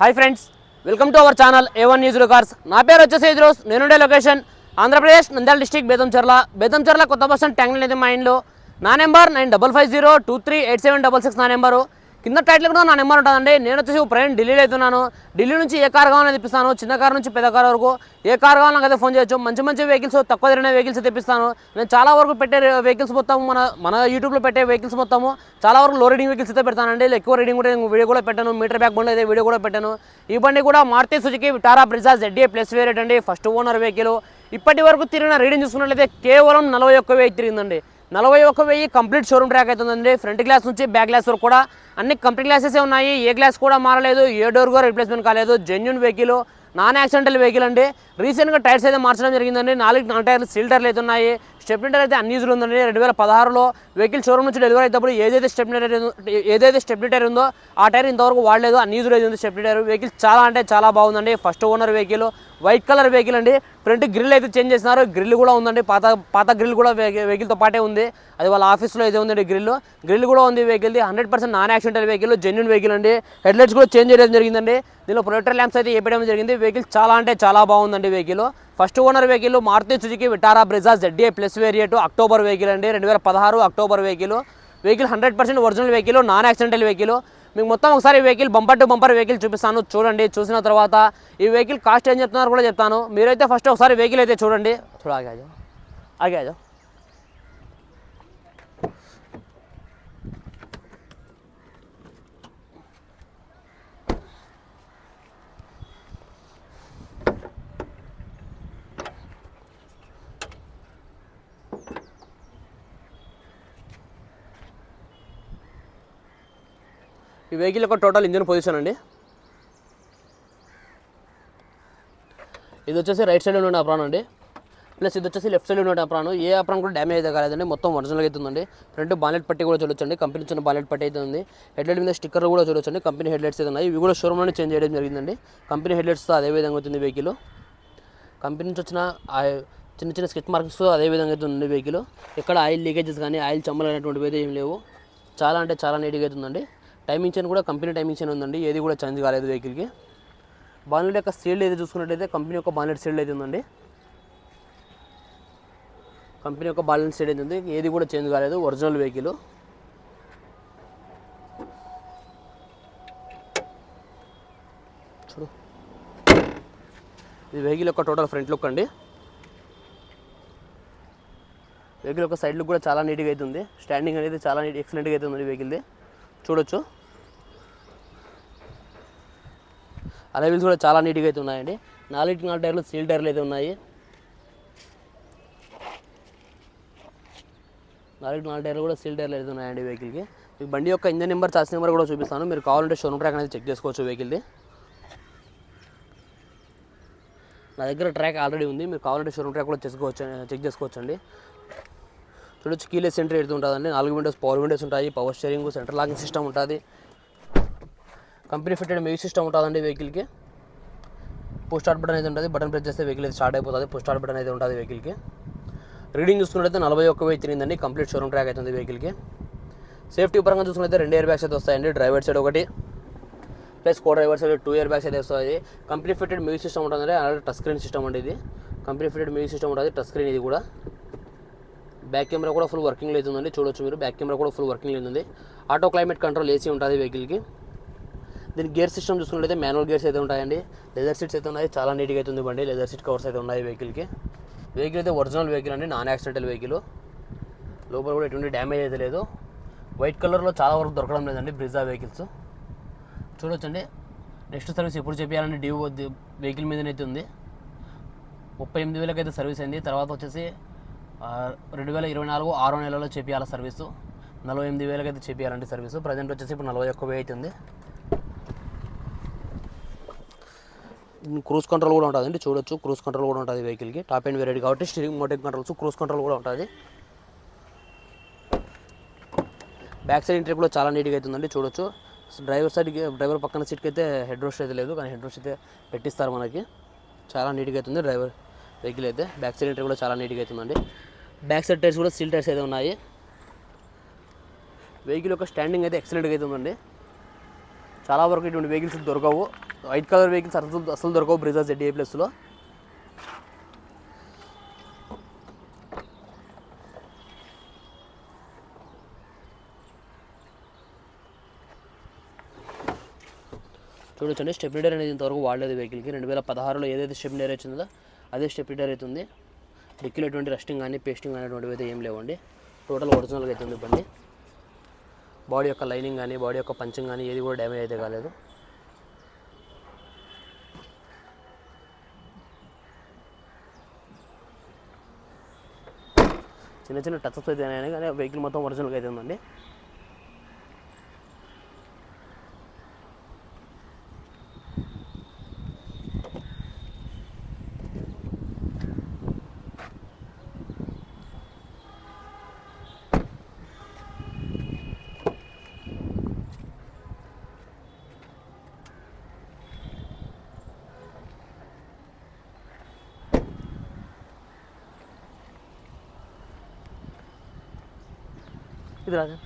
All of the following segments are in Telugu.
Hi friends welcome to our channel A one news cars నా పేరు వచ్చేసి ఇద్రోస్ నేనుండే లొకేషన్ ఆంధ్రప్రదేశ్ నంద్యాల డిస్టిక్ బేదంచర్ల బేదంచర్ల కొత్త బస్ స్టాండ్ ట్యాంక్ అయితే మా ఇంట్లో నా number nine double five zero two three eight seven double six నా నెంబరు కింద టైటిల్ కూడా నా నెంబర్ ఉంటుందండి. నేను వచ్చేసి ప్రయాణం ఢిల్లీలో అవుతున్నాను. ఢిల్లీ నుంచి ఏ కార్ కావాలని తెప్పిస్తాను? చిన్న కార్ నుంచి పెద్ద కార్ వరకు. ఏ కార్ కావాలని అయితే ఫోన్ చేయొచ్చు. మంచి మంచి వెహికల్స్ తక్కువ తిరిగిన వెహికల్స్ తెప్పిస్తాను. నేను చాలా వరకు పెట్టే వెహికల్స్ మొత్తం మన మన యూట్యూబ్లో పెట్టే వెహికల్స్ మొత్తము చాలా వరకు లో రీడింగ్ వెహికల్స్ అయితే పెడతానండి. ఎక్కువ రీడింగ్ కూడా నేను వీడియో కూడా పెట్టాను. మీటర్ బ్యాక్ బండ్లో అయితే వీడియో కూడా పెట్టాను. ఈ బండి కూడా Maruti Suzuki Vitara Brezza ZDA plus variant అండి. ఫస్ట్ ఓనర్ వెహికల్ ఇప్పటి వరకు తిరిగిన రీడింగ్ చూసుకున్నట్లయితే కేవలం నలభై ఒక్క వెయ్యి తిరిగిందండి. నలభై ఒక వెయ్యి కంప్లీట్ షోరూమ్ ట్రాక్ అవుతుందండి. ఫ్రంట్ గ్లాస్ నుంచి బ్యాక్ గ్లాస్ వరకు కూడా అన్ని కంప్లీట్ గ్లాసెస్ ఉన్నాయి. ఏ గ్లాస్ కూడా మారలేదు ఏ డోర్ కూడా రిప్లేస్మెంట్ కాలేదు. Genuine vehicle non accidental vehicle అండి. రీసెంట్గా టైర్స్ అయితే మార్చడం జరిగిందండి. నాలుగు నాలుగు టైర్లు సిల్టర్లు టైర్లు అయితే ఉన్నాయి. స్టెప్నిటర్ అయితే అన్యూజులు ఉందండి. రెండు వేల పదహారులో వెహికల్ షోరూమ్ నుంచి డెలివరీ అయినప్పుడు ఏదైతే స్టెప్నీ ఏదైతే స్టెప్నీ ఉందో ఆ టైర్ ఇంతవరకు వాడలేదు. అన్యూజులు అయితే ఉంది స్టెప్నీ వెహికల్ చాలా అంటే చాలా బాగుందండి. First owner vehicle white colour vehicle అండి. ఫ్రంట్ గ్రిల్ అయితే చేంజ్ చేసినారు. గ్రిల్ కూడా ఉందండి. పాత పాత గ్రిల్ కూడా వెహికల్తో పాటే ఉంది. అది వాళ్ళ ఆఫీస్లో అయితే ఉందండి గ్రిల్. గ్రిల్ కూడా ఉంది వెహికల్ది. Hundred percent non accidental vehicle genuine vehicle అండి. హెడ్లైట్స్ కూడా చేంజ్ చేయడం జరిగిందండి. దీనిలో ప్రొటెక్టర్ ల్యాంప్స్ అయితే వేయడం జరిగింది. వెహికల్ చాలా అంటే చాలా బాగుందండి vehicle. First owner vehicle Maruti Suzuki Vitara Brezza ZA plus variant October vehicle అండి. రెండు వేల పదహారు October vehicle. Vehicle hundred percent original vehicle non accidental vehicle. మీకు మొత్తం ఒకసారి vehicle bumper to bumper vehicle చూపిస్తాను చూడండి చూసిన తర్వాత ఈ వెహికల్ కాస్ట్ ఏం చెప్తున్నారు కూడా చెప్తాను. మీరైతే ఫస్ట్ ఒకసారి వెహికల్ అయితే చూడండి. చూడ ఆగే ఈ వెహికల్ యొక్క టోటల్ ఇంజిన్ పొజిషన్ అండి. ఇది వచ్చేసి రైట్ సైడ్ ఉన్న అప్రాన్ అండి. ప్లస్ ఇది వచ్చేసి లెఫ్ట్ సైడ్ ఉన్న అప్రాన్. ఏ అప్రాన్ కూడా డ్యామేజ్ అయితే కాలేదండి. మొత్తం ఒరిజినల్ అయితే ఉందండి ఫ్రంట్ బాలెట్ పట్టి కూడా చూడొచ్చండి. కంపెనీ ఇచ్చిన బాలెట్ పట్టి అయితే ఉంది. హెడ్లైట్ మీద స్టిక్కర్ కూడా చూడొచ్చండి. కంపెనీ హెడ్లైట్స్ అయితే ఉన్నాయి. ఇవి కూడా షోరూమ్లోనే చేంజ్ చేయడం జరిగిందండి. కంపెనీ హెడ్లైట్స్తో అదే విధంగా అవుతుంది వెహికల్. కంపెనీ నుంచి వచ్చిన చిన్న చిన్న స్కెచ్ మార్క్స్ అదే విధంగా అయితే ఉంది వెహికల్. ఎక్కడ ఆయిల్ లీకేజెస్ కానీ ఆయిల్ చెమ్మలు అనేటువంటివి అయితే ఏం లేవు. చాలా అంటే చాలా నీట్గా అయితే ఉందండి టైమింగ్ చైన్ కూడా కంపెనీ టైమింగ్ చైన్ ఉందండి. ఏది కూడా చేంజ్ కాలేదు వెహికల్కి. బాన్లెట్ యొక్క సీల్డ్ అయితే చూసుకున్నట్టయితే కంపెనీ యొక్క బాన్లెట్ సీల్డ్ అయితే ఉందండి. కంపెనీ యొక్క బాలెన్స్ సీల్డ్ అయితే ఉంది. ఏది కూడా చేంజ్ కాలేదు. Original vehicle. చూడు. ఇది వెహికల్ యొక్క టోటల్ ఫ్రంట్ లుక్ అండి. వెహికల్ యొక్క సైడ్ లుక్ కూడా చాలా నీట్గా అయితే ఉంది. స్టాండింగ్ అనేది చాలా నీట్ ఎక్సలెంట్గా అయితే ఉంది వెహికల్ది. చూడొచ్చు. అలా కూడా చాలా నీట్గా అయితే ఉన్నాయండి. నాలుగు నాలుగు టైర్లు సీల్ టైర్లు అయితే ఉన్నాయి. నాలుగు నాలుగు టైర్లు కూడా సీల్ టైర్లు అయితే ఉన్నాయండి వెహికల్కి. మీకు బండి యొక్క ఇంజన్ నెంబర్ చార్జ్ నెంబర్ కూడా చూపిస్తాను. మీరు కావాలంటే షోరూమ్ ట్రాక్ అనేది చెక్ చేసుకోవచ్చు వెహికల్ది. నా దగ్గర ట్రాక్ ఆల్రెడీ ఉంది. మీరు కావాలంటే షోరూమ్ ట్రాక్ కూడా చేసుకోవచ్చు చెక్ చేసుకోవచ్చు అండి చూడొచ్చు. కీలెస్ ఎంట్రీ అయితే ఉంటుందండి. నాలుగు విండోస్ పవర్ విండోస్ ఉంటాయి. Power steering centre locking system ఉంటుంది. కంపెనీ ఫిట్టెడ్ మ్యూజిక్ సిస్టమ్ ఉంటుందండి వెహికల్కి పుష్ స్టార్ట్ బటన్ అయితే ఉంటుంది. బటన్ ప్రెస్ చేస్తే వెహికల్ అయితే స్టార్ట్ అయిపోతుంది. పుష్ స్టార్ట్ బటన్ అయితే ఉంటుంది వెహికల్కి రీడింగ్ చూసుకున్నట్లయితే నలభై ఒక్క వెయ్యి తిరిగిందండి. కంప్లీట్ షోరూమ్ ట్రాక్ అవుతుంది వెహికల్కి సేఫ్టీ పరంగా చూసుకున్నట్లయితే రెండు ఇయర్ బ్యాగ్స్ అయితే వస్తాయండి. డ్రైవర్ సైడ్ ఒకటి. Plus co driver side two air bags అయితే వస్తాయి. కంపెనీ ఫిట్టెడ్ మ్యూజిక్ సిస్టమ్ ఉంటుంది అలాగే టచ్ స్క్రీన్ సిస్టమ్ అండి ఇది. కంపెనీ ఫిట్టెడ్ మ్యూజిక్ సిస్టమ్ ఉంటుంది. టచ్ స్క్రీన్ ఇది కూడా. బ్యాక్ కెమెరా కూడా ఫుల్ వర్కింగ్ అవుతుందండి చూడొచ్చు మీరు. బ్యాక్ కెమెరా కూడా ఫుల్ వర్కింగ్ అవుతుంది ఆటో క్లైమేట్ కంట్రోల్ ఏసీ ఉంటుంది వెహికల్కి దీని గేర్ సిస్టమ్ చూసుకున్నట్లయితే మాన్యువల్ గేర్స్ అయితే ఉంటాయండి. లెదర్ సీట్స్ అయితే ఉన్నాయి. చాలా నీట్గా అవుతుంది బండి. లెదర్ సీట్ కవర్స్ అయితే ఉన్నాయి వెహికల్కి వెహికల్ అయితే ఒరిజినల్ వెహికల్ అండి. నాన్ యాక్సిడెంటల్ వెహికల్ లోపల కూడా ఎటువంటి డ్యామేజ్ అయితే లేదు. వైట్ కలర్లో చాలా వరకు దొరకడం లేదండి బ్రిజా వెహికల్స్ చూడొచ్చండి. నెక్స్ట్ సర్వీస్ ఎప్పుడు చేపించాలని డ్యూ వెహికల్ మీదనైతే ఉంది. ముప్పై ఎనిమిది వేలకి అయితే సర్వీస్ అయింది. తర్వాత వచ్చేసి రెండు వేల ఇరవై నాలుగు ఆరో నెలలో చేపియాల సర్వీసు. నలభై ఎనిమిది వేలకి అయితే చేపియాలంటే సర్వీసు. ప్రజెంట్ వచ్చేసి ఇప్పుడు నలభై ఒక్క వెయ్యి అవుతుంది క్రూజ్ కంట్రోల్ కూడా ఉంటుందండి చూడొచ్చు. క్రూజ్ కంట్రోల్ కూడా ఉంటుంది వెహికల్కి. టాప్ అండ్ వేరేడ్ కాబట్టి steering mounted controls cruise control కూడా ఉంటుంది. బ్యాక్ సైడ్ ఎంట్రీ కూడా చాలా నీట్గా అవుతుందండి చూడొచ్చు. డ్రైవర్ సైడ్ డ్రైవర్ పక్కన సీట్కి అయితే హెడ్ రోస్ట్ అయితే లేదు కానీ హెడ్ రోస్ట్ అయితే పెట్టిస్తారు మనకి. చాలా నీట్గా అవుతుంది డ్రైవర్ వెహికల్ అయితే. బ్యాక్ సైడ్ ఎంట్రీ కూడా చాలా నీట్గా అవుతుందండి బ్యాక్ సైడ్ టైర్స్ కూడా స్టీల్ టైర్స్ అయితే ఉన్నాయి. వెహికల్ యొక్క స్టాండింగ్ అయితే ఎక్సలెంట్గా అయితే ఉందండి. చాలా వరకు ఇటువంటి వెహికల్స్ దొరకవు. వైట్ కలర్ వెహికల్స్ అసలు అసలు దొరకవు బ్రిజా జెడ్ఏ ప్లస్లో చూడొచ్చండి స్టెప్ లీడర్ అనేది ఇంతవరకు వాడలేదు వెహికల్కి రెండు వేల పదహారులో ఏదైతే స్టెప్ లీడర్ వచ్చిందో అదే స్టెప్ లీడర్ అవుతుంది డిక్కీలో ఎటువంటి రస్టింగ్ కానీ పేస్టింగ్ అనేటువంటివి అయితే ఏం లేవండి. టోటల్ ఒరిజినల్గా అయితే ఉంది బండి. బాడీ యొక్క లైనింగ్ కానీ బాడీ యొక్క పంచింగ్ కానీ ఏది కూడా డ్యామేజ్ అయితే కాలేదు. చిన్న చిన్న టచ్అప్స్ అయితే అయినాయి కానీ వెహికల్ మొత్తం ఒరిజినల్గా అయితే ఉందండి. ఇది రాజా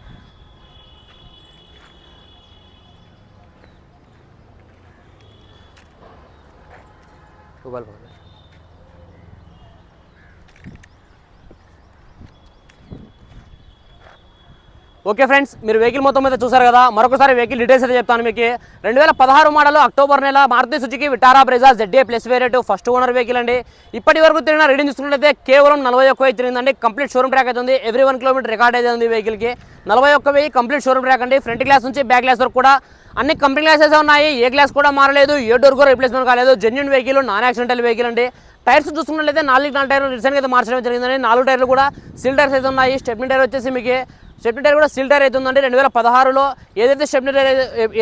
మొబైల్ పక్కన ఓకే ఫ్రెండ్స్ మీరు వెహికల్ మొత్తం మీద చూసారు కదా మరొకసారి వెహికల్ డీటెయిల్స్ అయితే చెప్తాను మీకు. రెండు వేల పదహారు మోడల్ అక్టోబర్ నెల Maruti Suzuki Vitara Brezza ZA plus variant first owner vehicle అండి. ఇప్పటి వరకు తిరిగిన రీడింగ్ చూసుకున్నట్లయితే కేవలం నలభై ఒక్క వెయ్యి తిరిగిందండి. కంప్లీట్ షోరూమ్ ట్రాక్ అయితే ఉంది. ఎవ్రీ వన్ కిలోమీటర్ రికార్డ్ అయితే ఉంది వెహికల్కి నలభై ఒక్క వెయ్యి కంప్లీట్ షోరూమ్ ట్రాక్ అండి. ఫ్రంట్ గ్లాస్ నుంచి బ్యాక్ గ్లాస్ వరకు కూడా అన్ని కంపెనీ గ్లాసెస్ ఉన్నాయి. ఏ గ్లాస్ కూడా మారలేదు. ఏ డోర్ కూడా రిప్లేస్మెంట్ కాలేదు. Genuine vehicle non accidental vehicle అండి. టైర్స్ చూసుకున్నట్లయితే నాలుగు నాలుగు టైర్లు రీసెంట్గా అయితే మార్చడం జరిగిందండి. నాలుగు టైర్లు కూడా సిల్ టైర్స్ అయితే ఉన్నాయి. స్టెప్ని టైర్ వచ్చేసి మీకు స్టెప్ని టైర్ కూడా సీల్ టైర్ అవుతుందండి రెండు వేల పదహారులో ఏదైతే స్టెప్ని టైర్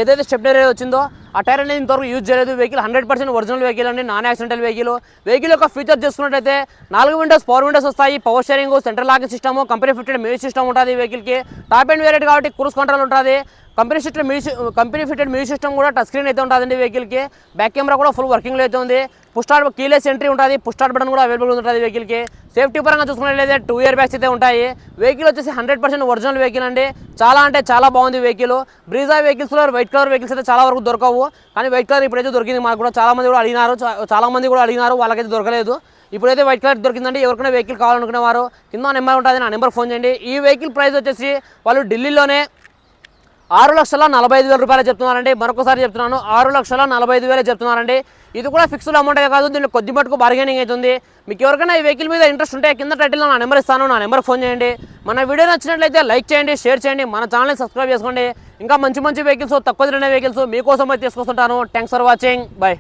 ఏదైతే స్టెప్ని టైర్ వచ్చిందో ఆ టైర్ అనేది ఇంతవరకు యూజ్ చేయలేదు. Vehicle hundred percent original vehicle అండి. నాన్ యాక్సిడెంటల్ వెహికల్ వెహికల్ యొక్క ఫీచర్ చూసుకున్నట్టయితే నాలుగు విండోస్ పవర్ విండోస్ వస్తాయి. Power steering central locking system company fitted music system ఉంటుంది వెహికల్కి టాప్ అండ్ వేరియట్ కాబట్టి క్రూస్ కంట్రోల్ ఉంటుంది. Company system music company fitted music system కూడా టచ్ స్క్రీన్ అయితే ఉంటుందండి వెహికల్కి. బ్యాక్ కెమెరా కూడా ఫుల్ వర్కింగ్లో అయితే ఉంది. పుష్ కీలెస్ ఎంట్రీ ఉంటుంది. పుష్ బటన్ కూడా అవైలబుల్ ఉంటుంది వెహికల్కి. సేఫ్టీ పరంగా చూసుకున్నట్లయితే టూ ఇయర్ బ్యాగ్స్ అయితే ఉంటాయి. వెహికల్ వచ్చేసి హండ్రెడ్ పర్సెంట్ ఒరిజినల్ వెహికల్ అండి. చాలా అంటే చాలా బాగుంది వెహికల్ బ్రీజా వెహికల్స్లో వైట్ కలర్ వెహికల్స్ అయితే చాలా వరకు దొరకవు. కానీ వైట్ కలర్ ఇప్పుడైతే దొరికింది మాకు కూడా. చాలా మంది కూడా అడిగినారు. చా- చాలా మంది కూడా అడిగినారు. వాళ్ళకైతే దొరకలేదు. ఇప్పుడైతే వైట్ కలర్ దొరికిందండి ఎవరికైనా వెహికల్ కావాలనుకునే వారు కింద నెంబర్ ఉంటుంది. నా నెంబర్ ఫోన్ చేయండి. ఈ వెహికల్ ప్రైస్ వచ్చేసి వాళ్ళు ఢిల్లీలోనే ఆరు లక్షల నలభై ఐదు వేల రూపాయలు చెప్తున్నారండి. మరొకసారి చెప్తున్నాను ఆరు లక్షల నలభై ఐదు వేలు చెప్తున్నారండి. ఇది కూడా ఫిక్స్డ్ అమౌంట్ కాదు దీన్ని కొద్ది మటుకు బార్గెనింగ్ అవుతుంది. మీకు ఎవరికైనా ఈ వెహికల్ మీద ఇంట్రెస్ట్ ఉంటే కింద టైటిల్లో నా నెంబర్ ఇస్తాను నా నెంబర్ ఫోన్ చేయండి. మన వీడియో నచ్చినట్లయితే లైక్ చేయండి షేర్ చేయండి మన ఛానల్ని సబ్స్క్రైబ్ చేసుకోండి. ఇంకా మంచి మంచి వెహికల్స్ తక్కువ తిరిగిన వెహికల్స్ మీకోసం అయితే తీసుకొస్తుంటాను. Thanks for watching bye